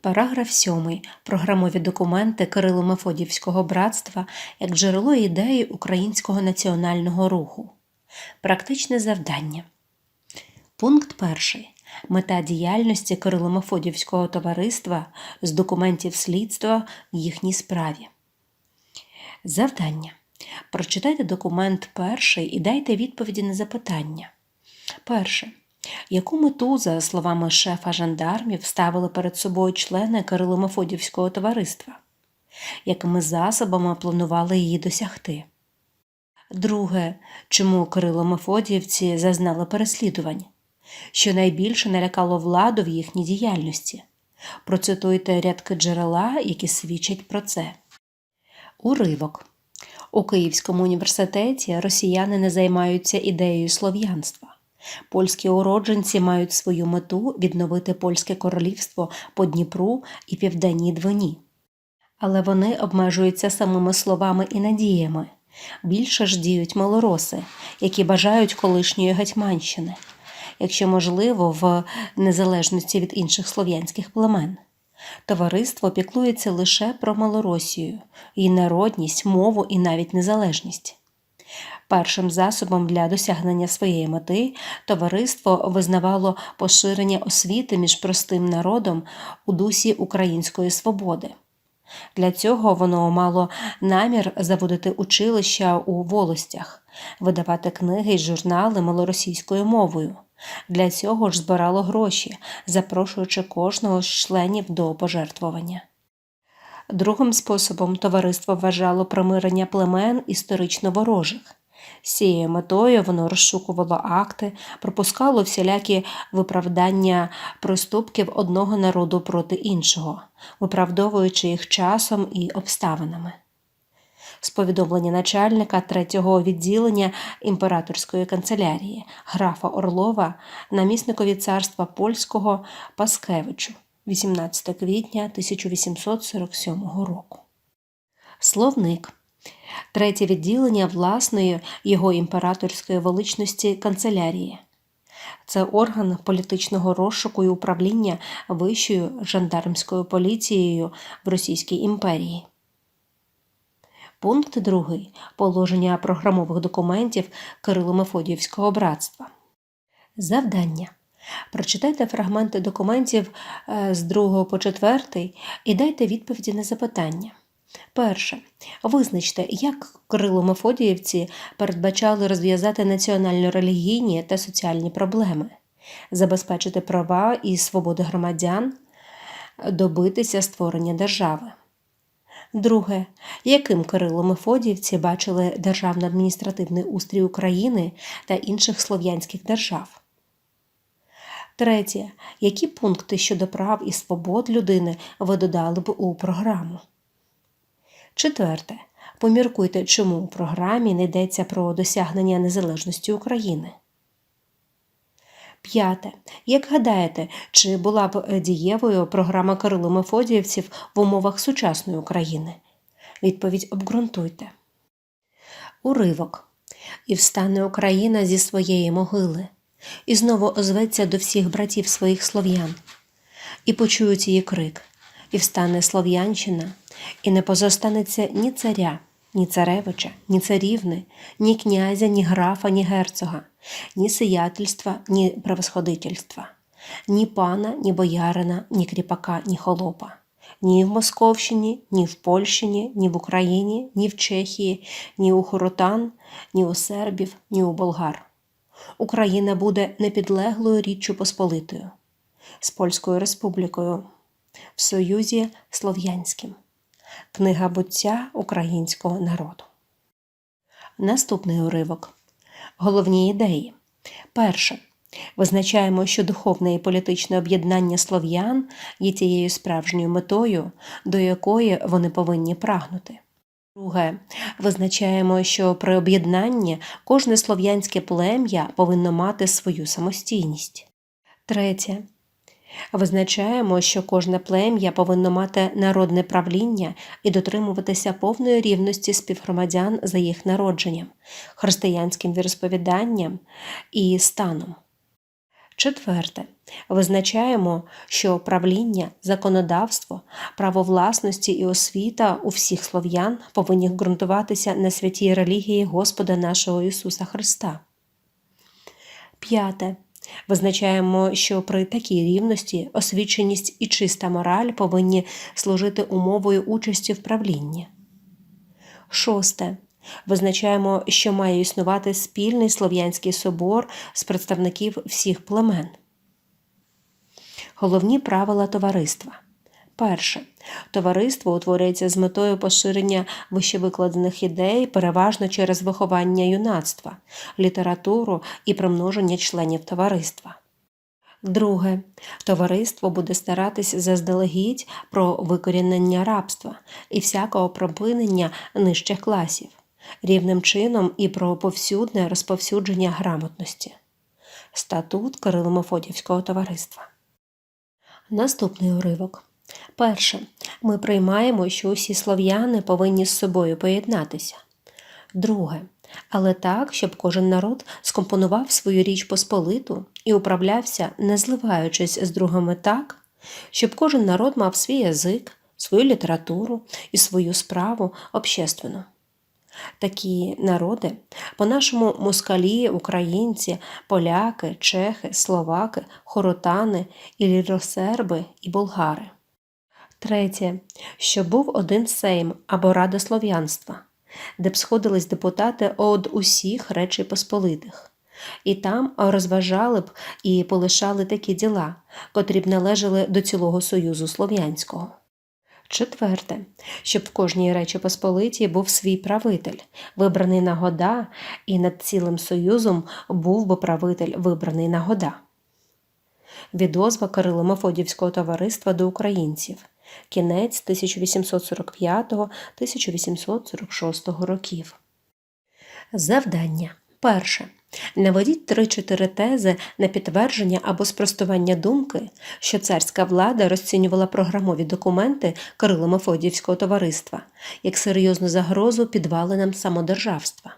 Параграф 7. Програмові документи Кирило-Мефодіївського братства як джерело ідеї українського національного руху. Практичне завдання. Пункт 1. Мета діяльності Кирило-Мефодіївського товариства з документів слідства в їхній справі. Завдання. Прочитайте документ перший і дайте відповіді на запитання. Перше. Яку мету, за словами шефа жандармів, ставили перед собою члени Кирило-Мефодіївського товариства? Якими засобами планували її досягти? Друге. Чому Кирило-Мефодіївці зазнали переслідувань? Що найбільше налякало владу в їхній діяльності? Процитуйте рядки джерела, які свідчать про це. Уривок. У Київському університеті росіяни не займаються ідеєю слов'янства. Польські уродженці мають свою мету відновити польське королівство по Дніпру і Південній Двині. Але вони обмежуються самими словами і надіями. Більше ж діють малороси, які бажають колишньої Гетьманщини, якщо можливо, в незалежності від інших слов'янських племен. Товариство піклується лише про Малоросію, її народність, мову і навіть незалежність. Першим засобом для досягнення своєї мети товариство визнавало поширення освіти між простим народом у дусі української свободи. Для цього воно мало намір заводити училища у волостях, видавати книги й журнали малоросійською мовою. Для цього ж збирало гроші, запрошуючи кожного з членів до пожертвування. Другим способом товариство вважало примирення племен історично ворожих. З цією метою воно розшукувало акти, пропускало всілякі виправдання проступків одного народу проти іншого, виправдовуючи їх часом і обставинами. З повідомлення начальника третього відділення імператорської канцелярії графа Орлова намісникові царства польського Паскевичу 18 квітня 1847 року. Словник третє відділення власної його імператорської величності канцелярії. Це орган політичного розшуку і управління Вищою жандармською поліцією в Російській імперії. Пункт 2. Положення програмових документів Кирило-Мефодіївського братства. Завдання. Прочитайте фрагменти документів е, з 2 по 4 і дайте відповіді на запитання. Перше. Визначте, як Кирило-Мефодіївці передбачали розв'язати національно-релігійні та соціальні проблеми, забезпечити права і свободи громадян, добитися створення держави. Друге. Яким Кирило-Мефодіївці бачили державно-адміністративний устрій України та інших слов'янських держав? Третє. Які пункти щодо прав і свобод людини ви додали б у програму? Четверте. Поміркуйте, чому у програмі не йдеться про досягнення незалежності України. П'яте. Як гадаєте, чи була б дієвою програма Кирило Мефодіївців в умовах сучасної України? Відповідь обґрунтуйте. Уривок. І встане Україна зі своєї могили, і знову озветься до всіх братів своїх слов'ян, і почують її крик, і встане Слов'янщина, і не позостанеться ні царя, ні царевича, ні царівни, ні князя, ні графа, ні герцога, ні сиятельства, ні превосходительства, ні пана, ні боярина, ні кріпака, ні холопа. Ні в Московщині, ні в Польщині, ні в Україні, ні в Чехії, ні у хоротан, ні у сербів, ні у болгар. Україна буде непідлеглою річчю Посполитою з Польською Республікою в Союзі Слов'янським. Книга буття українського народу. Наступний уривок. Головні ідеї. Перше. Визначаємо, що духовне і політичне об'єднання слов'ян є тією справжньою метою, до якої вони повинні прагнути. Друге, визначаємо, що при об'єднанні кожне слов'янське плем'я повинно мати свою самостійність. Третє. Визначаємо, що кожне плем'я повинно мати народне правління і дотримуватися повної рівності співгромадян за їх народженням, християнським віросповіданням і станом. Четверте. Визначаємо, що правління, законодавство, право власності і освіта у всіх слов'ян повинні ґрунтуватися на святій релігії Господа нашого Ісуса Христа. П'яте. Визначаємо, що при такій рівності освіченість і чиста мораль повинні служити умовою участі в правлінні. Шосте. Визначаємо, що має існувати спільний слов'янський собор з представників всіх племен. Головні правила товариства. Перше. Товариство утворюється з метою поширення вищевикладених ідей переважно через виховання юнацтва, літературу і примноження членів товариства. Друге. Товариство буде старатись заздалегідь про викорінення рабства і всякого припинення нижчих класів, рівним чином і про повсюдне розповсюдження грамотності. Статут Кирило-Мефодіївського товариства. Наступний уривок. Перше. Ми приймаємо, що усі слов'яни повинні з собою поєднатися. Друге. Але так, щоб кожен народ скомпонував свою річ посполиту і управлявся, не зливаючись з другими так, щоб кожен народ мав свій язик, свою літературу і свою справу общественну. Такі народи, по-нашому москалі, українці, поляки, чехи, словаки, хоротани, і ліросерби і болгари. Третє, що був один сейм або Рада слов'янства, де б сходились депутати од усіх Речей Посполитих, і там розважали б і полишали такі діла, котрі б належали до цілого Союзу Слов'янського. Четверте, щоб в кожній Речі Посполитій був свій правитель, вибраний на года, і над цілим Союзом був би правитель, вибраний на года. Відозва Кирило Мефодівського товариства до українців. Кінець 1845-1846 років. Завдання. Перше. Наведіть 3-4 тези на підтвердження або спростування думки, що царська влада розцінювала програмові документи Кирило Мефодіївського товариства як серйозну загрозу підвалинам самодержавства.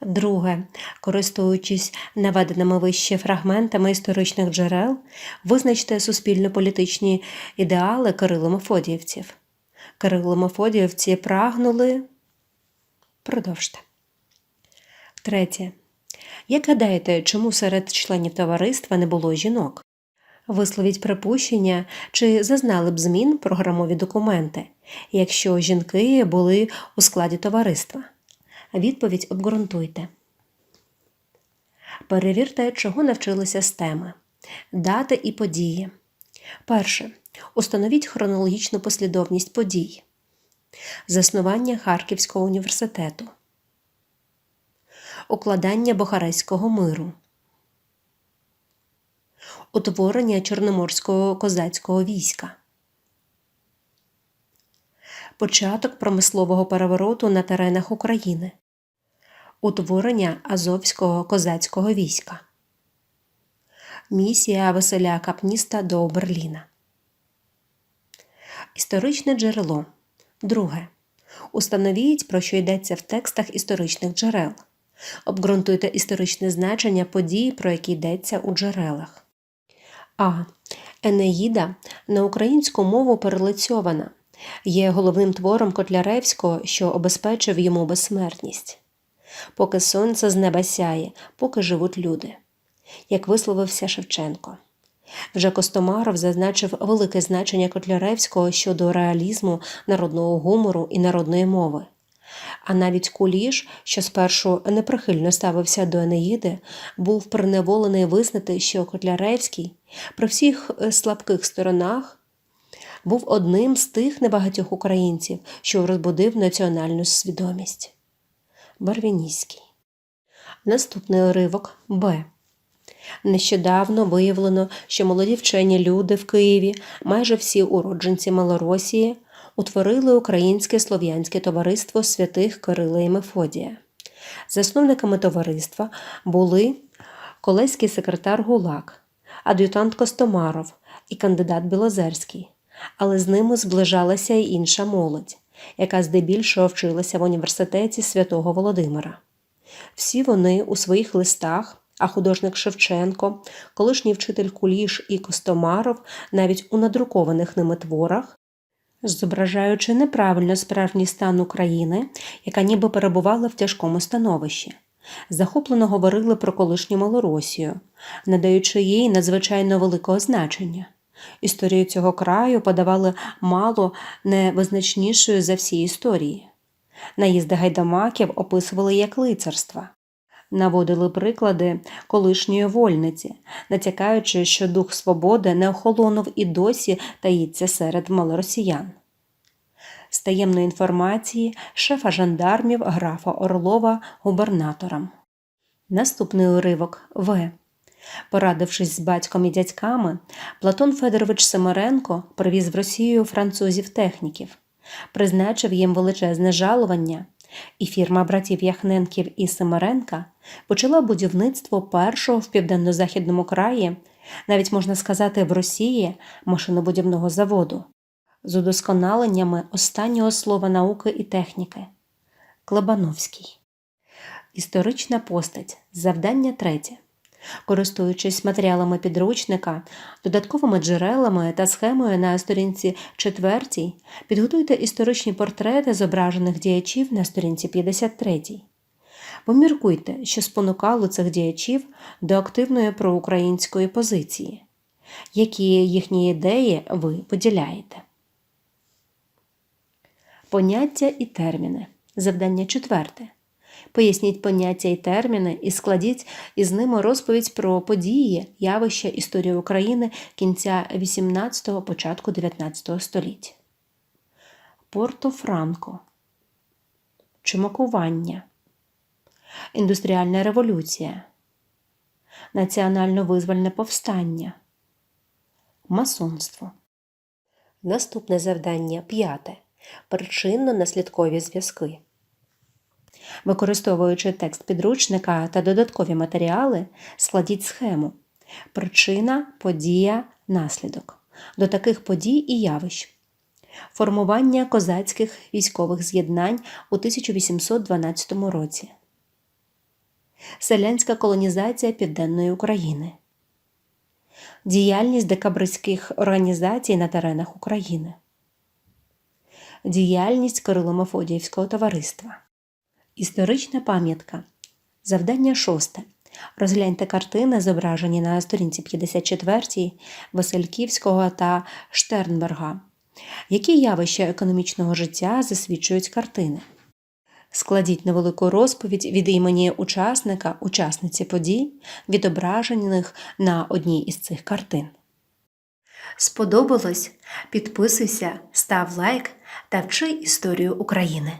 Друге, користуючись наведеними вище фрагментами історичних джерел, визначте суспільно-політичні ідеали Кирило-Мефодіївців. Кирило-Мефодіївці прагнули. Продовжте. Третє. Як гадаєте, чому серед членів товариства не було жінок? Висловіть припущення, чи зазнали б змін програмові документи, якщо жінки були у складі товариства? Відповідь обґрунтуйте. Перевірте, чого навчилися з теми. Дати і події. Перше. Установіть хронологічну послідовність подій. Заснування Харківського університету. Укладання Бохарейського миру. Утворення Чорноморського козацького війська. Початок промислового перевороту на теренах України. Утворення Азовського козацького війська. Місія Василя Капніста до Берліна. Історичне джерело. Друге. Установіть, про що йдеться в текстах історичних джерел. Обґрунтуйте історичне значення подій, про які йдеться у джерелах. А. Енеїда на українську мову перелицьована. Є головним твором Котляревського, що обезпечив йому безсмертність. Поки сонце з неба сяє, поки живуть люди, як висловився Шевченко. Вже Костомаров зазначив велике значення Котляревського щодо реалізму народного гумору і народної мови. А навіть Куліш, що спершу неприхильно ставився до Енеїди, був приневолений визнати, що Котляревський при всіх е, слабких сторонах був одним з тих небагатьох українців, що розбудив національну свідомість. Барвініський. Наступний уривок Б. Нещодавно виявлено, що молоді вчені люди в Києві, майже всі уродженці Малоросії, утворили Українське слов'янське товариство святих Кирила і Мефодія. Засновниками товариства були колеський секретар Гулак, ад'ютант Костомаров і кандидат Білозерський, але з ними зближалася й інша молодь, яка здебільшого вчилася в університеті святого Володимира. Всі вони у своїх листах А художник Шевченко, колишній вчитель Куліш і Костомаров навіть у надрукованих ними творах, зображаючи неправильно справжній стан України, яка ніби перебувала в тяжкому становищі, захоплено говорили про колишню Малоросію, надаючи їй надзвичайно великого значення. Історію цього краю подавали мало невизначнішою за всі історії. Наїзди гайдамаків описували як лицарства, наводили приклади колишньої вольниці, натякаючи, що дух свободи не охолонув і досі таїться серед малоросіян. З таємної інформації шефа жандармів графа Орлова губернаторам. Наступний уривок В. Порадившись з батьком і дядьками, Платон Федорович Семеренко привіз в Росію французів-техніків, призначив їм величезне жалування, і фірма братів Яхненків і Семеренка почала будівництво першого в південно-західному краї, навіть можна сказати, в Росії машинобудівного заводу, з удосконаленнями останнього слова науки і техніки. Клебановський. Історична постать. Завдання третє. Користуючись матеріалами підручника, додатковими джерелами та схемою на сторінці 4, підготуйте історичні портрети зображених діячів на сторінці 53. Поміркуйте, що спонукало цих діячів до активної проукраїнської позиції, які їхні ідеї ви поділяєте. Поняття і терміни. Завдання четверте. Поясніть поняття і терміни і складіть із ними розповідь про події, явища історії України кінця XVIII – початку XIX століття. Порто-Франко. Чумакування. Індустріальна революція. Національно-визвольне повстання. Масонство. Наступне завдання п'яте. Причинно-наслідкові зв'язки. Використовуючи текст підручника та додаткові матеріали, складіть схему причина, подія, наслідок до таких подій і явищ. Формування козацьких військових з'єднань у 1812 році. Селянська колонізація Південної України. Діяльність декабристських організацій на теренах України. Діяльність Кирило-Мефодіївського товариства. Історична пам'ятка. Завдання шосте. Розгляньте картини, зображені на сторінці 54 Васильківського та Штернберга. Які явища економічного життя засвідчують картини? Складіть невелику розповідь від імені учасника, учасниці подій, відображених на одній із цих картин. Сподобалось? Підписуйся, став лайк та вчи історію України.